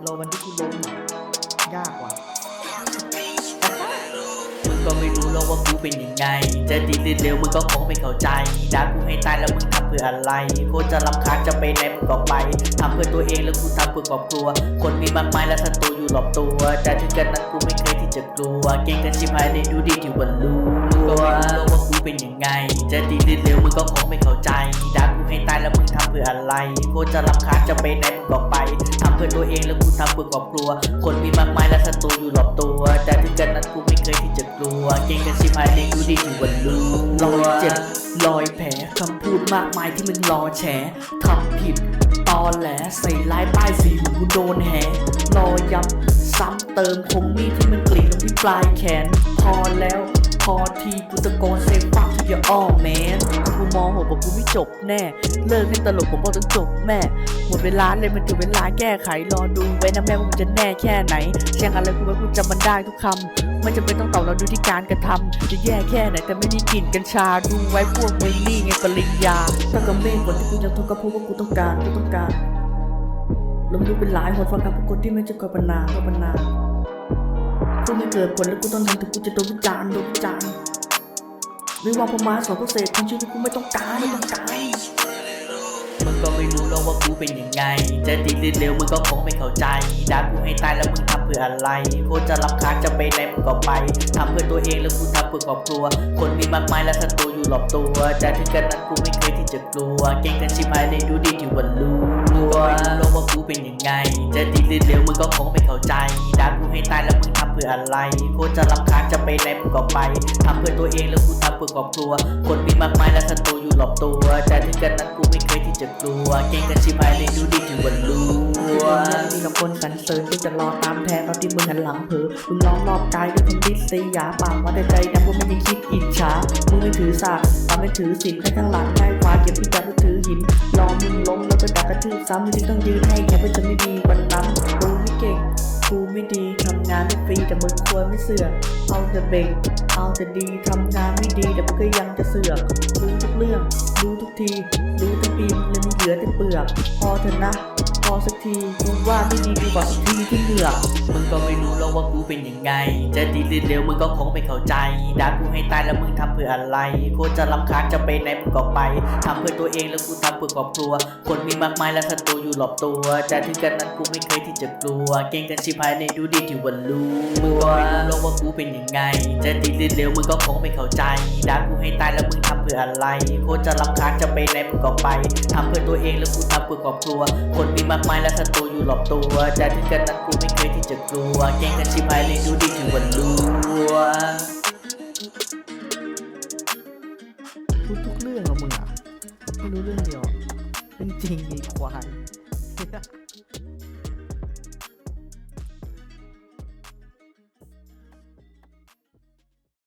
โลวันที่กูล้มยากว่ะมึงก็ไม่รู้หรอกว่ากูเป็นยังไง จะดีหรือเร็วมึงก็คงไม่เข้าใจด่ากูให้ตายแล้วมึงทำเพื่ออะไร โคตรจะรำคาญจะไปไหนมึงก็ไปทำเพื่อตัวเองแล้วกูทำเพื่อครอบครัว คนมีมากมายและศัตรูอยู่รอบตัว แต่ถึงกันนั้นกูไม่เคยที่จะกลัว เก่งกันชิบหายเลยดูดีที่วันรู้ก็ว่าว่ากูเป็นยังไง จะดีหรือเร็วมึงก็คงไม่เข้าใจด่ากู ให้ตายแล้วมึงทำเพื่ออะไรโคตรจะรำคาญจะไปไหนมึงก็ไปทำเพื่อตัวเองแล้วกูทำเพื่อครอบครัว คนมีมากมายและศัตรูอยู่รอบตัว แต่ถึงกันนั้นกูไม่เคยที่จะกลัว เก่งกันชิบหายเลยดูดีที่วันรู้รอยเจ็บรอยแผลคำพูดมากมายที่มึงรอแฉทำผิดตอแหลใส่ร้ายป้ายสีมึงโดนแหรอย้ำซ้ำเติมคมมีดที่มันกรีดลงที่ปลายแขน พอแล้ว พอทีกูตะโกนเซฟฟักที่อย่าอ้อแมนกูมองหัวบอกกูไม่จบแน่ เลิกให้ตลกผมบอกต้องจบแม่ หมดเวลาเลยมันถึงเวลาแก้ไขรอดูไว้นะแม่ว่ามึงจะแน่แค่ไหนเชียงอะไรกูไว้กูจำมันได้ทุกคำไม่จำเป็นต้องตอบเราดูที่การกระทำจะแย่แค่ไหนแต่ไม่มีกลิ่นกัญชาดูไว้พวกมึงนี่ไงปริญญาถ้ากับเมฆฝนที่กูยังทนก็เพราะว่ากูต้องการกูต้องการลมยุบเป็นหลายหดฟังกับผู้คนที่ไม่จะกบนาภาวนา กูไม่เกิดผลแล้วกูต้องทำถึงกูจะโดนวิจารณ์โดนวิจารณ์ไม่ว่าประมาสองก็เศษคนชีวิตกูไม่ต้องการไม่ต้องการมึงก็ไม่รู้หรอกว่ากูเป็นยังไง จะดีหรือเร็วมึงก็คงไม่เข้าใจด่ากูให้ตายแล้วมึงทำเพื่ออะไรโคตรจะรำคาญจะไปไหนมึงก็ไปทำเพื่อตัวเองแล้วกูทำเพื่อครอบครัว คนมีมากมายและศัตรูอยู่รอบตัวแต่ถึงกันนั้นกูไม่เคยที่จะกลัว เก่งกันชิบหายเลยดูดีที่วันรู้ มึงก็ไม่รู้หรอกว่ากูเป็นยังไง จะดีหรือเร็วมึงก็คงไม่เข้าใจด่ากูให้ตายแล้วมึงทำเพื่ออะไรโคตรจะรำคาญจะไปไหนมึงก็ไปทำเพื่อตัวเองแล้วกูทำเพื่อครอบครัว คนมีมากมายและศัตรูอยู่รอบตัวแต่ถึงกันนั้นกูไม่เคยที่จะกลัว เก่งกันชิบหายเลยดูดีที่วันรู้มีกับคนสรรเสริญที่จะรอตามแทนตอนที่มึงหันหลังเผลอมึงล้อมรอบกายด้วยคนดิสยาปากว่าแต่ใจนะว่าไม่ได้คิดอิจฉามึงไม่ถือศาสตร์ตา ไม่ถือศีลให้ข้างหลังได้ขวาเก็บที่จับก็ถือหินรอมึงล้มแล้วก็ดักกระทืบซ้ำจึงต้องยืนให้แค่เพื่อจะไม่ดีวันนั้นกูไม่เก่งกูไม่ดีทำงานไม่ฟรีแต่มึงควรไม่เสือกเอาแต่เบ่งเอาแต่ดีทำงานไม่ดีแต่มึงก็ยังจะเสือกรู้ทุกเรื่องรู้ทุกทีรู้ทั้งปีมึงเลยม่เหลือแต่เปลือกพอเถอะนะ อสักที กูว่าไม่ดีดีกว่าสักทีที่เหลือมึงก็ไม่รู้หรอกว่ากูเป็นยังไง จะดีหรือเร็วมึงก็คงไม่เข้าใจด่ากูให้ตายแล้วมึงทำเพื่ออะไร โคตรจะรำคาญจะไปไหนมึงก็ไปทำเพื่อตัวเองแล้วกูทำเพื่อครอบครัว คนมีมากมายและศัตรูอยู่รอบตัวแต่ถึงกันนั้นกูไม่เคยที่จะกลัว เก่งกันชิบหายในดูดีที่วันรู้มึงก็ไม่รู้หรอกว่ากูเป็นยังไง จะดีหรือเร็วมึงก็คงไม่เข้าใจด่ากูให้ตายแล้วมึงทำเพื่ออะไร โคตรจะรำคาญจะไปไหนมึงก็ไปทำเพื่อตัวเองแล้วกูทำเพื่อครอบครัว คนมีมากมายและศัตรูอยู่รอบตัวแต่ถึงกันนั้นกูไม่เคยที่จะกลัวเก่งกันชิบหายเลยดูดีถึงวันรัวพูดทุกเรื่องเหรอมึงอะไม่รู้เรื่องเดียวเป็นจริงดีควาย